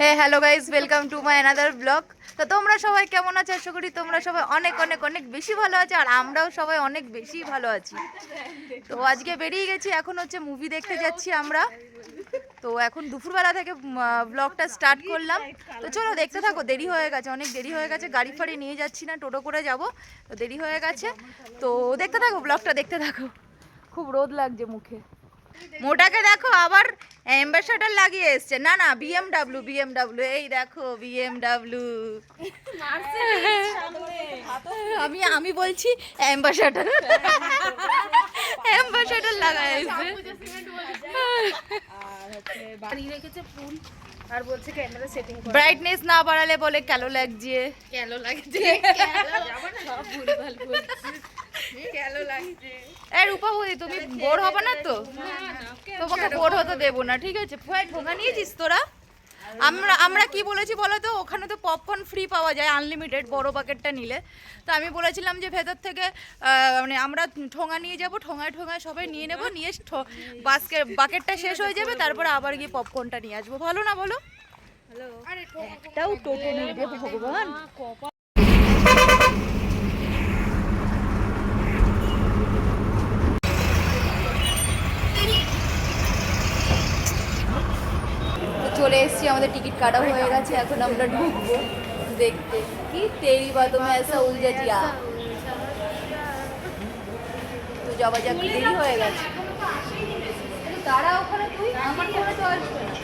Hey hello guys welcome to my another blog তো তোমরা সবাই কেমন আছো? আশা করি তোমরা সবাই অনেক অনেক অনেক বেশি ভালো আছো আর আমরাও সবাই অনেক বেশি ভালো আছি। তো আজকে বেরিয়ে গেছি, এখন হচ্ছে মুভি দেখতে যাচ্ছি আমরা। তো এখন দুপুরবেলা থেকে ব্লগটা স্টার্ট করলাম। তো চলো দেখতে থাকো, দেরি হয়ে গেছে, অনেক দেরি হয়ে গেছে। গাড়ি ফাড়ি নিয়ে যাচ্ছি না, টোটো করে যাব। তো দেরি হয়ে গেছে। তো দেখতে থাকো ব্লগটা দেখতে থাকো। খুব রোদ লাগছে মুখে। মোটাকে দেখো আবার অ্যাম্বাসাডার লাগিয়ে এসছে। না না বিএমডাব্লিউ বিএমডাব্লিউ এই দেখো বিএমডাব্লিউ আমি আমি বলছি অ্যাম্বাসাডার অ্যাম্বাসাডার লাগায় এসছে। বাড়ি রেখেছে ফুল। আর বলছে ক্যামেরা সেটিং করে। ব্রাইটনেস না বাড়ালে বলে ক্যালো লাগছে। কেন লাগছে। সব ভুল ভালো কেন লাগছে। এ রূপা বৌদি তুমি বোর হবে না তো? তোমাকে বোর হতে দেবো না ঠিক আছে? ফুয়াই ঠোঙা নিয়েছিস তোরা? আমরা আমরা কি বলেছি বলো তো ওখানে তো পপকর্ন ফ্রি পাওয়া যায় আনলিমিটেড বড় বাকেটটা নিলে তো আমি বলেছিলাম যে ভেতর থেকে মানে আমরা ঠোঙা নিয়ে যাব ঠোঙায় ঠোঙায় সবাই নিয়ে নেব নিয়ে বাস্কেট বাকেটটা শেষ হয়ে যাবে তারপরে আবার গিয়ে পপকর্নটা নিয়ে আসব ভালো না বলো একটাও টোটো নেই রে ভগবান চলে এসেছি আমাদের টিকিট কাটা হয়ে গেছে এখন আমরা ঢুকবো দেখতে। কি তেরি বা তুমি এসা উলঝা জিয়া তো যাওয়া যাক দেরি হয়ে গেছে। তারা ওখানে তুই আমার ফোনে তো আসবে না।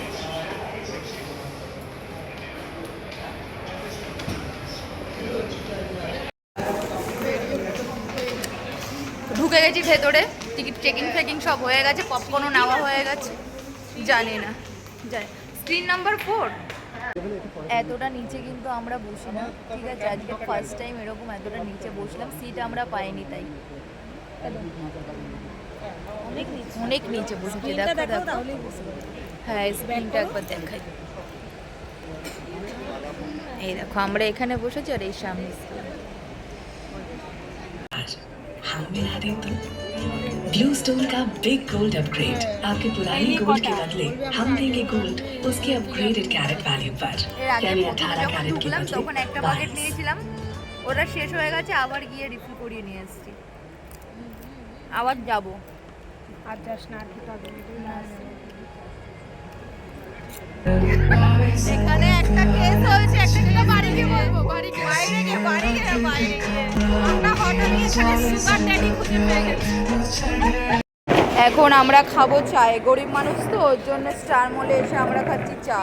ঢুকে গেছি ভেতরে টিকিট চেকিং ফেকিং সব হয়ে গেছে পপকর্নও নেওয়া হয়ে গেছে। জানি না জানি স্ক্রিন নাম্বার ফোর এতটা নিচে কিন্তু আমরা বসি না ঠিক আছে আজকে ফার্স্ট টাইম এরকম এতটা নিচে বসলাম সিট আমরা পাইনি তাই। অনেক নিচে। অনেক নিচে বসেছি দেখো দেখো। হ্যাঁ স্ক্রিনটা একবার দেখাই। এই দেখো আমরা এখানে বসেছি আর এই সামনে screen। हम मिला दें तो ब्लू स्टोन का बिग गोल्ड अपग्रेड आपके पुराने गोल्ड के बदले हम देंगे गोल्ड उसके अपग्रेडेड कैरेट वैल्यू पर এর আগে यानी প্রথম 18 যখন कैरेट के ঢুকলাম তখন बदले একটা বাকেট 22 নিয়েছিলাম ওটা শেষ হয়ে গেছে আবার গিয়ে রিফিল করিয়ে নিয়ে এসেছি আবার যাব আর যাস না আর দুটো আগে এখানে একটা কেস হয়েছে একটা যেটা বাড়ি গিয়ে বলবো বাড়ি গিয়ে বাইরে গিয়ে বাড়ি গিয়ে বাইরে গিয়ে আমরা হঠাৎ এখানে আমরা খাব চায়। গরিব মানুষ তো, ওর জন্য স্টার মলে এসে আমরা খাচ্ছি চা।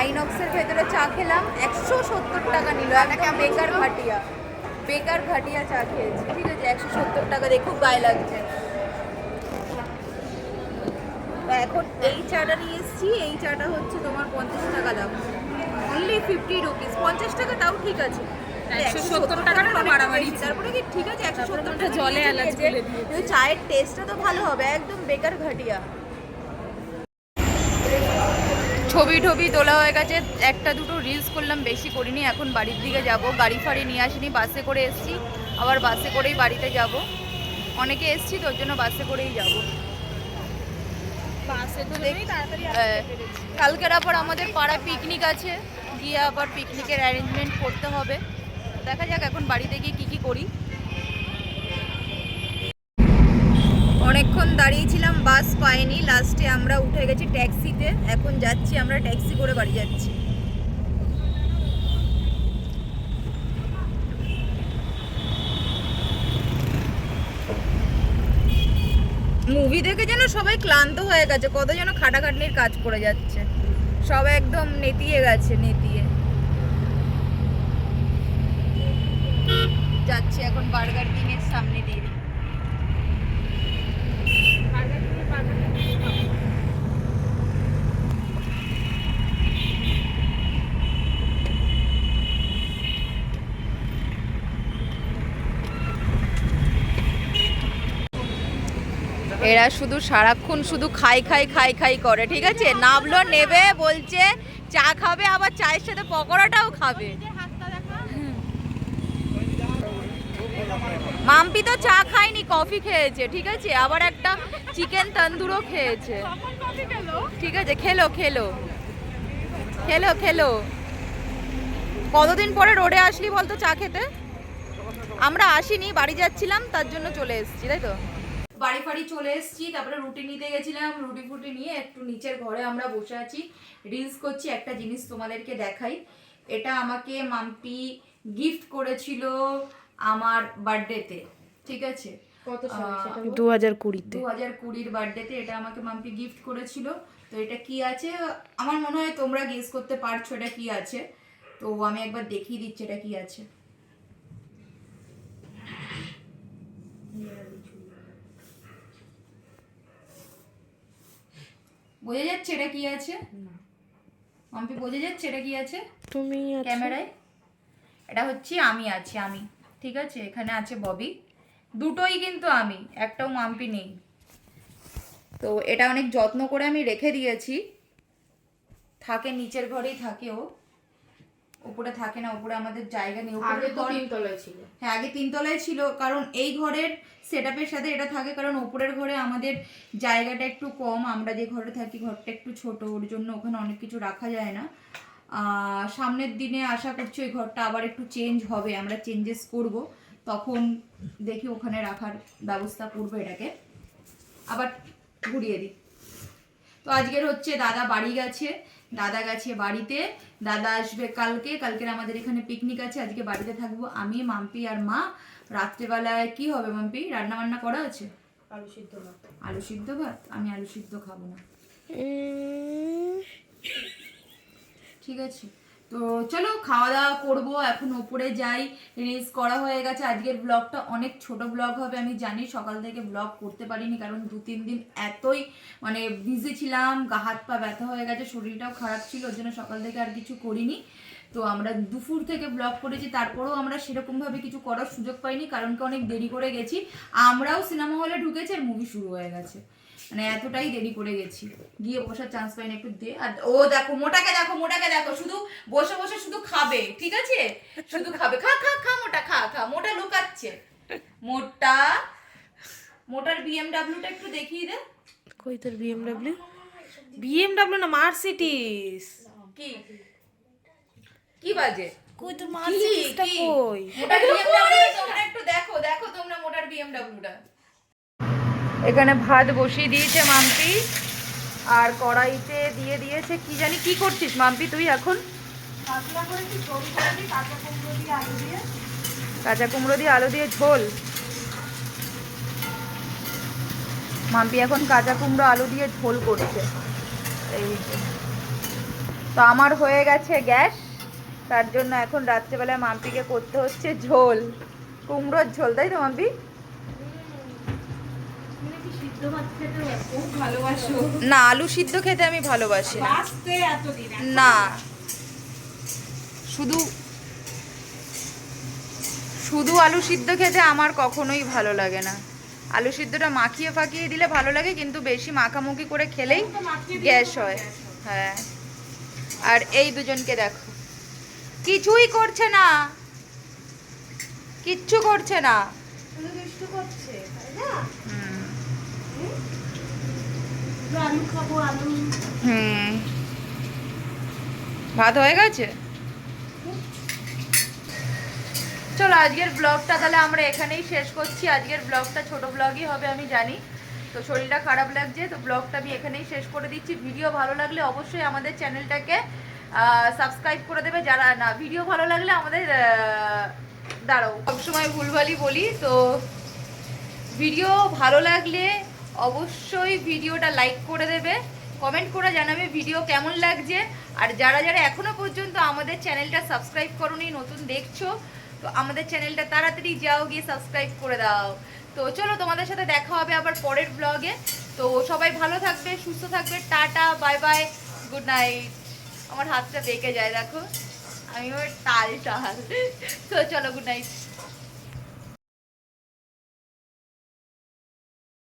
আইনক্সের ভেতরে চা খেলাম, একশো সত্তর টাকা নিল। একটা বেকার ঘাটিয়া বেকার ঘাটিয়া চা খেয়েছি, ঠিক আছে? একশো সত্তর টাকা দিয়ে খুব গায়ে লাগছে। এখন এই চাটা নিয়ে এসেছি, এই চাটা হচ্ছে তোমার পঞ্চাশ টাকা দাম। অনলি ফিফটি রুপিস পঞ্চাশ টাকা তাও ঠিক আছে। 170 টাকাটা অনেক বাড়াবাড়ি তারপরে কি? ঠিক আছে একশো সত্তর টাকা জলে এলাচ। দিয়েছে। চায়ের টেস্টটা তো ভালো হবে একদম বেকার ঘাটিয়া। ছবি টবি তোলা হয়ে গেছে একটা দুটো রিলস করলাম বেশি করিনি এখন বাড়ির দিকে যাব। গাড়ি ফাড়ি নিয়ে আসিনি বাসে করে এসেছি আবার বাসে করেই বাড়িতে যাব। অনেকে এসেছি তোর জন্য বাসে করেই যাব। বাসে তো নেই তাড়াতাড়ি আহ, কালকের আবার আমাদের পাড়া পিকনিক আছে গিয়ে আবার পিকনিকের অ্যারেঞ্জমেন্ট করতে হবে। দেখা যাক এখন বাড়িতে গিয়ে কী কী করি। অনেকক্ষণ দাঁড়িয়েছিলাম, বাস পাইনি। লাস্টে আমরা উঠে গেছি ট্যাক্সিতে। এখন যাচ্ছি, আমরা ট্যাক্সি করে বাড়ি যাচ্ছি। মুভি দেখে যেন সবাই ক্লান্ত হয়ে গেছে, কত যেন খাটাখাটনির কাজ করে যাচ্ছে। সব একদম নেতিয়ে গেছে, নেতিয়ে। যাচ্ছি, এখন বার্গার কিং এর সামনে দিয়ে এরা শুধু সারাক্ষণ শুধু খাই খাই খাই খাই করে, ঠিক আছে? নাবলো, নেবে, বলছে, চা খাবে, আবার চায়ের সাথে পকোড়াটাও খাবে। মাম্পি তো চা খায়নি কফি খেয়েছে ঠিক আছে? আবার একটা চিকেন তন্দুরও খেয়েছে। ঠিক আছে খেলো খেলো। খেলো খেলো। কতদিন পরে রোডে আসলি বলতো চা খেতে? আমরা আসিনি বাড়ি যাচ্ছিলাম তার জন্য চলে এসেছি তাই তো? বাড়ি ফাড়ি চলে এসেছি তারপরে রুটি নিতে গেছিলাম রুটি ফুটি নিয়ে একটু নিচের ঘরে আমরা বসে আছি। রিলস করছি একটা জিনিস তোমাদেরকে দেখাই। এটা আমাকে মাম্পি গিফট করেছিল। আমার বার্থডেতে ঠিক আছে? দু হাজার কুড়িতে। দু হাজার কুড়ির বার্থডেতে এটা আমাকে মাম্পি গিফট করেছিল। তো এটা কি আছে? আমার মনে হয় তোমরা গেস করতে পারছ এটা কি আছে। তো আমি একবার দেখিয়ে দিচ্ছি এটা কি আছে। বোঝা যাচ্ছে এটা কি আছে? মাম্পি বোঝা যাচ্ছে এটা কি আছে? তুমি ক্যামেরায়? এটা হচ্ছে আমি আছি আমি। ঠিক আছে? এখানে আছে ববি। দুটোই কিন্তু আমি একটাও মাম্পি নেই। তো এটা অনেক যত্ন করে আমি রেখে দিয়েছি। থাকে নিচের ঘরেই থাকে ও। উপরে থাকে না উপরে আমাদের জায়গা নেই। উপরে তো তিনতলায় ছিল। হ্যাঁ আগে তিনতলায় ছিল। কারণ এই ঘরের সেট সাথে এটা থাকে কারণ উপরের ঘরে আমাদের জায়গাটা একটু কম। আমরা যে ঘরে থাকি ঘরটা একটু ছোট ওর জন্য ওখানে অনেক কিছু রাখা যায় না। সামনের দিনে আশা করছি ওই ঘরটা আবার একটু চেঞ্জ হবে আমরা চেঞ্জেস করব। তখন দেখি ওখানে রাখার ব্যবস্থা করব এটাকে। আবার ঘুরিয়ে দিই। তো আজকের হচ্ছে দাদা বাড়ি গেছে দাদা গেছে বাড়িতে দাদা আসবে কালকে কালকের আমাদের এখানে পিকনিক আছে আজকে বাড়িতে থাকব আমি মাম্পি আর মা। রাত্রেবেলায় কি হবে মাম্পি? রান্না বান্না করা আছে? আলু সিদ্ধ ভাত। আলু সিদ্ধ ভাত? আমি আলু সিদ্ধ খাব না। ঠিক আছে? তো চলো খাওয়া দাওয়া করব। এখন ওপরে যাই। রিলস করা হয়ে গেছে। আজকের ব্লগটা অনেক ছোট ব্লগ হবে। আমি জানি সকাল থেকে ব্লগ করতে পারিনি, কারণ দু তিন দিন এতই মানে বিজি ছিলাম। গা, হাত, পা ব্যথা হয়ে গেছে, শরীরটাও খারাপ ছিল ওর জন্য সকাল থেকে আর কিছু করিনি। তো আমরা দুপুর থেকে ব্লগ করেছি। তারপরেও আমরা সেরকমভাবে কিছু করার সুযোগ পাইনি, কারণ কি অনেক দেরি করে গেছি। আমরাও সিনেমা হলে ঢুকেছি আর মুভি শুরু হয়ে গেছে। মানে এতটাই দেরি করে গেছি। গিয়ে বসার চান্স পাইনি একটু দে। আর ও দেখো মোটাকে দেখো মোটাকে দেখো শুধু বসে বসে শুধু খাবে ঠিক আছে? শুধু খাবে। খা খা খা মোটা খা খা মোটা লুকাচ্ছে। মোটা মোটার বিএমডাব্লিউটা একটু দেখিয়ে দে। কই তোর বিএমডাব্লিউ বিএমডব্লিউ না মার্সিডিস কি? কি বাজে? কই তোর মার্সিডিসটা কই? মোটার বিএমডাব্লিউ তোমরা একটু দেখো দেখো তোমরা মোটার বিএমডাব্লিউটা এখানে ভাত বসিয়ে দিয়েছে মাম্পি আর কড়াইতে দিয়ে দিয়েছে কি জানি কি করছিস মাম্পি তুই এখন? কাঁচা কুমড়ো দিয়ে আলু দিয়ে। ঝোল। মাম্পি এখন কাঁচা কুমড়ো আলু দিয়ে ঝোল করছে। এই তো আমার হয়ে গেছে গ্যাস তার জন্য এখন রাত্রেবেলায় মাম্পিকে করতে হচ্ছে ঝোল কুমড়োর ঝোল তাই তো মাম্পি? না আলু সিদ্ধ খেতে আমি ভালোবাসি না। শুধু শুধু আলু সিদ্ধ খেতে আমার কখনোই ভালো লাগে না। আলু সিদ্ধটা মাখিয়ে ফাকিয়ে দিলে ভালো লাগে কিন্তু বেশি মাখামুখি করে খেলেই গ্যাস হয়। হ্যাঁ। আর এই দুজনকে দেখো। কিছুই করছে না। কিচ্ছু করছে না। দুষ্টু করছে না? হুম। আলু হুম। ভাত হয়ে গেছে? চলো, আজকের ব্লগটা তাহলে আমরা এখানেই শেষ করছি। আজকের ব্লগটা ছোট ব্লগই হবে, আমি জানি। তো শরীরটা খারাপ লাগছে, তো ব্লগটা আমি এখানেই শেষ করে দিচ্ছি। ভিডিও ভালো লাগলে অবশ্যই আমাদের চ্যানেলটাকে সাবস্ক্রাইব করে দেবে। যারা না ভিডিও ভালো লাগলে আমাদের দাঁড়াও। সবসময় ভুলভালই বলি, তো ভিডিও ভালো লাগলে অবশ্যই ভিডিওটা লাইক করে দেবে কমেন্ট করে জানাবে ভিডিও কেমন লাগছে। আর যারা যারা এখনও পর্যন্ত আমাদের চ্যানেলটা সাবস্ক্রাইব করোনি, নতুন দেখছ, তো আমাদের চ্যানেলটা তাড়াতাড়ি যাও, গিয়ে সাবস্ক্রাইব করে দাও। তো চলো তোমাদের সাথে দেখা হবে আবার পরের ব্লগে তো সবাই ভালো থাকবে, সুস্থ থাকবে, tata bye bye good night আমার হাতটা বেঁকে যায়, দেখো। আমি ওর টাল। টাল তো চলো গুড নাইট